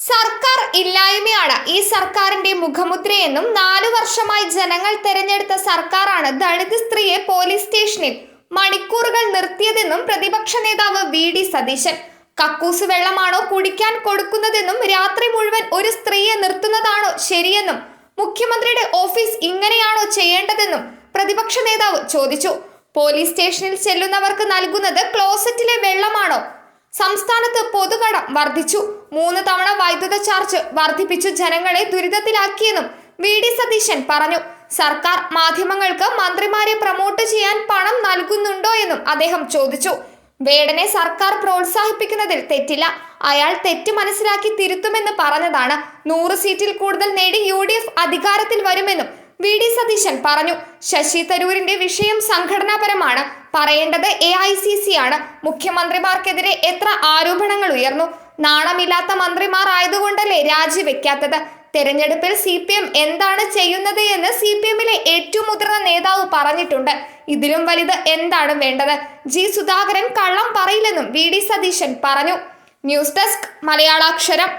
സർക്കാർ ഇല്ലായ്മയാണ് ഈ സർക്കാരിന്റെ മുഖമുദ്രയെന്നും നാലു വർഷമായി ജനങ്ങൾ തെരഞ്ഞെടുത്ത സർക്കാരാണ് ദളിത് സ്ത്രീയെ പോലീസ് സ്റ്റേഷനിൽ മണിക്കൂറുകൾ നിർത്തിയതെന്നും പ്രതിപക്ഷ നേതാവ് വി ഡി സതീശൻ. കക്കൂസ് വെള്ളമാണോ കുടിക്കാൻ കൊടുക്കുന്നതെന്നും രാത്രി മുഴുവൻ ഒരു സ്ത്രീയെ നിർത്തുന്നതാണോ ശരിയെന്നും മുഖ്യമന്ത്രിയുടെ ഓഫീസ് ഇങ്ങനെയാണോ ചെയ്യേണ്ടതെന്നും പ്രതിപക്ഷ നേതാവ് ചോദിച്ചു. പോലീസ് സ്റ്റേഷനിൽ ചെല്ലുന്നവർക്ക് നൽകുന്നത് ക്ലോസറ്റിലെ വെള്ളമാണോ? സംസ്ഥാനത്ത് പൊതുകടം വർദ്ധിച്ചു. മൂന്ന് തവണ വൈദ്യുത ചാർജ് വർദ്ധിപ്പിച്ചു ജനങ്ങളെ ദുരിതത്തിലാക്കിയെന്നും വി ഡി സതീശൻ പറഞ്ഞു. സർക്കാർ മാധ്യമങ്ങൾക്ക് മന്ത്രിമാരെ പ്രമോട്ട് ചെയ്യാൻ പണം നൽകുന്നുണ്ടോ എന്നും അദ്ദേഹം ചോദിച്ചു. വേടനെ സർക്കാർ പ്രോത്സാഹിപ്പിക്കുന്നതിൽ തെറ്റില്ല. അയാൾ തെറ്റ് മനസ്സിലാക്കി തിരുത്തുമെന്ന് പറഞ്ഞതാണ്. നൂറ് സീറ്റിൽ കൂടുതൽ നേടി യു ഡി എഫ് അധികാരത്തിൽ വരുമെന്നും വി ഡി സതീശൻ പറഞ്ഞു. ശശി തരൂരിന്റെ വിഷയം സംഘടനാപരമാണ്. പറയേണ്ടത് എ ഐ സി സി ആണ്. മുഖ്യമന്ത്രിമാർക്കെതിരെ എത്ര ആരോപണങ്ങൾ ഉയർന്നു? നാണമില്ലാത്ത മന്ത്രിമാർ ആയതുകൊണ്ടല്ലേ രാജിവെക്കാത്തത്? തെരഞ്ഞെടുപ്പിൽ സി പി എം എന്താണ് ചെയ്യുന്നത് എന്ന് സി പി എമ്മിലെ ഏറ്റവും മുതിർന്ന നേതാവ് പറഞ്ഞിട്ടുണ്ട്. ഇതിലും വലുത് എന്താണ് വേണ്ടത്? ജി സുധാകരൻ കള്ളം പറയില്ലെന്നും വി ഡി സതീശൻ പറഞ്ഞു. News desk മലയാളാക്ഷരം.